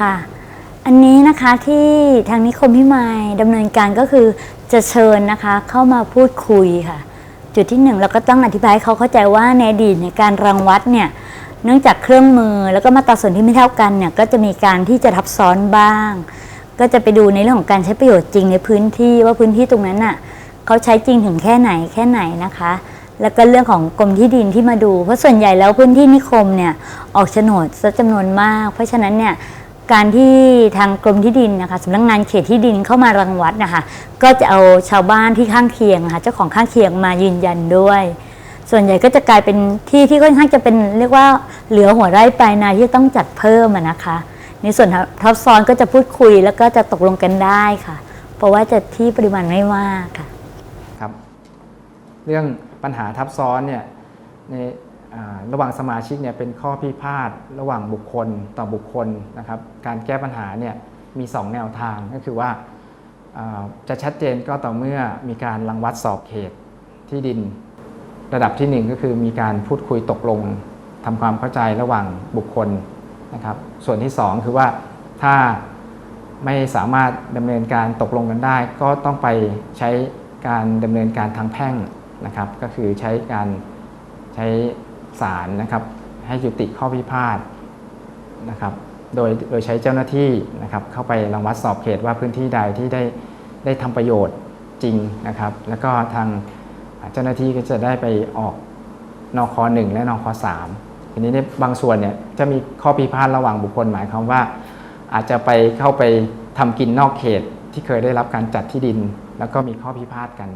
ค่ะ อันนี้นะคะที่ทางนิคมพิมายดำเนินการก็คือจะเชิญนะคะเข้ามาพูดคุยค่ะ จุดที่หนึ่งเราก็ต้องอธิบายเขาเข้าใจว่าในอดีตในการรังวัดเนี่ยเนื่องจากเครื่องมือแล้วก็มาตราส่วนที่ไม่เท่ากันเนี่ยก็จะมีการที่จะทับซ้อนบ้าง ก็จะไปดูในเรื่องของการใช้ประโยชน์จริงในพื้นที่ว่าพื้นที่ตรงนั้นน่ะเขาใช้จริงถึงแค่ไหนแค่ไหนนะคะ แล้วก็เรื่องของกรมที่ดินที่มาดู เพราะส่วนใหญ่แล้วพื้นที่นิคมเนี่ยออกโฉนดซะจำนวนมาก เพราะฉะนั้นเนี่ย การที่ทางกรมที่ดินนะคะสำนักงานเขตที่ดินเข้ามารังวัดนะคะก็จะเอาชาวบ้านที่ข้างเคียงนะคะเจ้าของข้างเคียงมายืนยันด้วย ส่วนใหญ่ก็จะกลายเป็นที่ที่ค่อนข้างจะเป็นเรียกว่าเหลือหัวไร่ปลายนาที่ต้องจัดเพิ่มนะคะ ในส่วนทับซ้อนก็จะพูดคุยแล้วก็จะตกลงกันได้ค่ะ เพราะว่าจะที่ปริมาณไม่มากค่ะครับ เรื่องปัญหาทับซ้อนเนี่ยในอ่า ระหว่างสมาชิกเนี่ยเป็นข้อพิพาทระหว่างบุคคลต่อบุคคลนะครับ การแก้ปัญหาเนี่ยมี 2 แนวทางก็คือว่าจะชัดเจนก็ต่อเมื่อมีการรังวัดสอบเขตที่ดิน ระดับที่ 1 ก็คือมีการพูดคุยตกลงทำความเข้าใจระหว่างบุคคลนะครับ ส่วนที่ 2 คือว่าถ้าไม่สามารถดำเนินการตกลงกันได้ ก็ต้องไปใช้การดำเนินการทางแพ่งนะครับ ก็คือใช้การใช้ ศาลนะครับ ให้ยุติข้อพิพาทนะครับ โดยโดยใช้เจ้าหน้าที่นะครับ เข้าไปรังวัดสอบเขตว่าพื้นที่ใดที่ได้ได้ทำประโยชน์จริงนะครับ แล้วก็ทางเจ้าหน้าที่ก็จะได้ไปออกนคหนึ่งและนคสามทีนี้ในบางส่วนเนี่ยจะมีข้อพิพาทระหว่างบุคคลหมายความว่า อาจจะไปเข้าไปทำกินนอกเขตที่เคยได้รับการจัดที่ดิน แล้วก็มีข้อพิพาทกัน